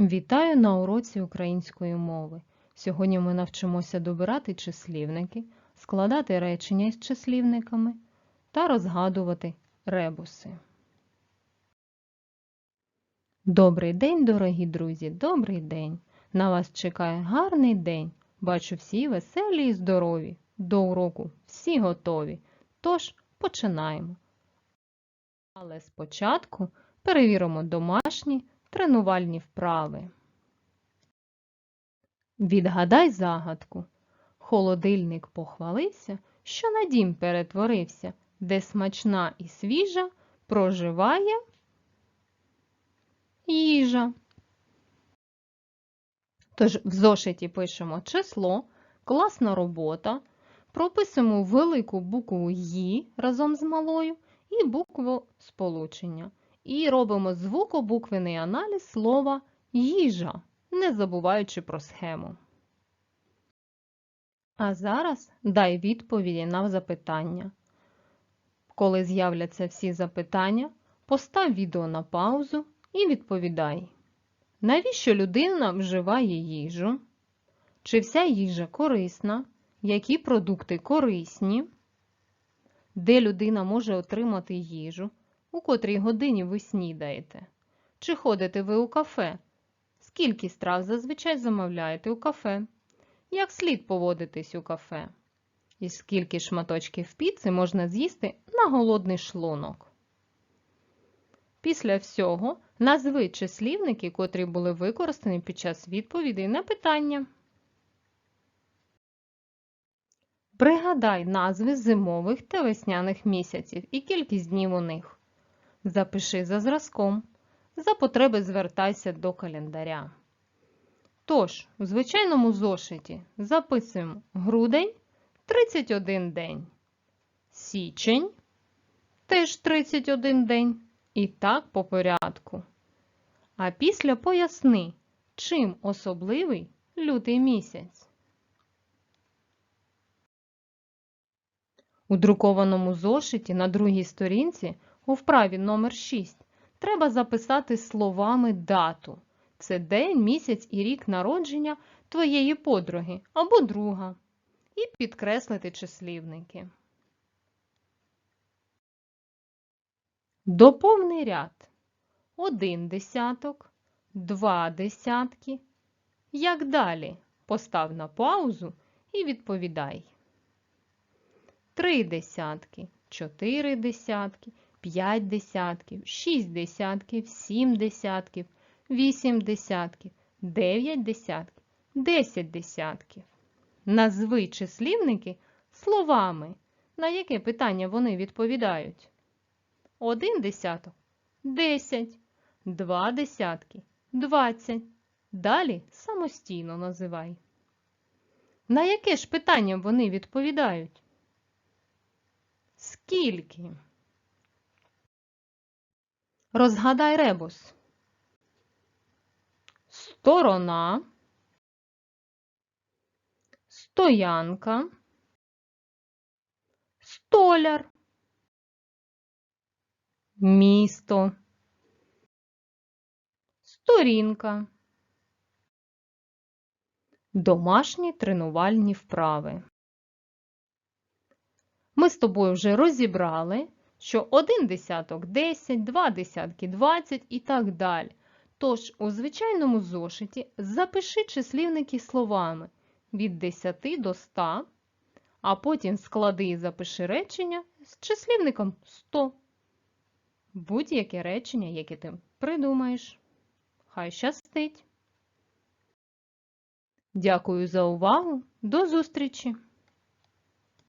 Вітаю на уроці української мови. Сьогодні ми навчимося добирати числівники, складати речення із числівниками та розгадувати ребуси. Добрий день, дорогі друзі, добрий день! На вас чекає гарний день. Бачу всі веселі і здорові. До уроку всі готові. Тож починаємо. Але спочатку перевіримо домашні тренувальні вправи. Відгадай загадку. Холодильник похвалився, що на дім перетворився, де смачна і свіжа проживає їжа. Тож в зошиті пишемо число, класна робота, прописуємо велику букву «Ї» разом з малою і букву сполучення. І робимо звукобуквений аналіз слова їжа, не забуваючи про схему. А зараз дай відповіді на запитання. Коли з'являться всі запитання, постав відео на паузу і відповідай. Навіщо людина вживає їжу? Чи вся їжа корисна? Які продукти корисні? Де людина може отримати їжу? У котрій годині ви снідаєте? Чи ходите ви у кафе? Скільки страв зазвичай замовляєте у кафе? Як слід поводитись у кафе? І скільки шматочків піци можна з'їсти на голодний шлунок? Після всього назви числівники, котрі були використані під час відповідей на питання. Пригадай назви зимових та весняних місяців і кількість днів у них. Запиши за зразком. За потреби звертайся до календаря. Тож, у звичайному зошиті записуємо грудень 31 день, січень теж 31 день. І так по порядку. А після поясни, чим особливий лютий місяць. У друкованому зошиті на другій сторінці у вправі номер 6 треба записати словами дату. Це день, місяць і рік народження твоєї подруги або друга. І підкреслити числівники. Доповний ряд. Один десяток, два десятки. Як далі? Постав на паузу і відповідай. Три десятки, чотири десятки, п'ять десятків, шість десятків, сім десятків, вісім десятків, дев'ять десятків, десять десятків. Назви числівники словами, на яке питання вони відповідають. Один десяток десять, два десятки двадцять. Далі самостійно називай. На яке ж питання вони відповідають? Скільки? Розгадай ребус. Сторона, стоянка, столяр, місто, сторінка, домашні тренувальні вправи. Ми з тобою вже розібрали, що один десяток 10, два десятки 20 і так далі. Тож у звичайному зошиті запиши числівники словами від 10 до 100, а потім склади і запиши речення з числівником 100. Будь-яке речення, яке ти придумаєш. Хай щастить! Дякую за увагу! До зустрічі!